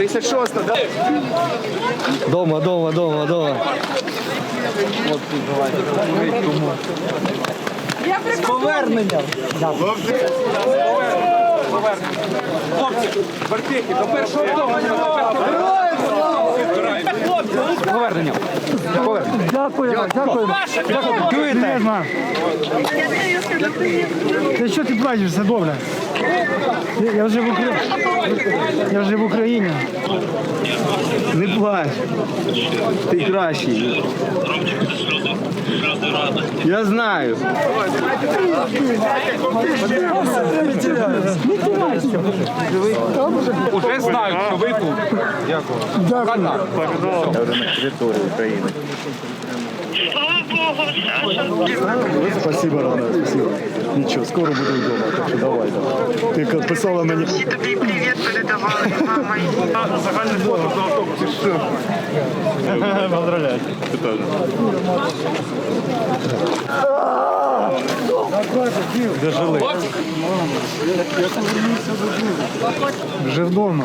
56, да? Дома, дома, дома, дома. Повернення. Хлопці, бартики, до першого дому. Повернення. Дякую, дякую. Чуєте? Та що ти плачеш, все добре? Я, вже в Україні. Я вже в Україні. Не плач. Ти кращий. Я знаю. Уже знають, що ви тут. Дякую. Спасибо, Рона, спасибо. Нічого, скоро буду вдома, так що давай, давай. Ти писала мені. Всі тобі привіт передавали з мамою. Загальне фото за автобусі, що? Поздравляю. Де жили? Вже вдома.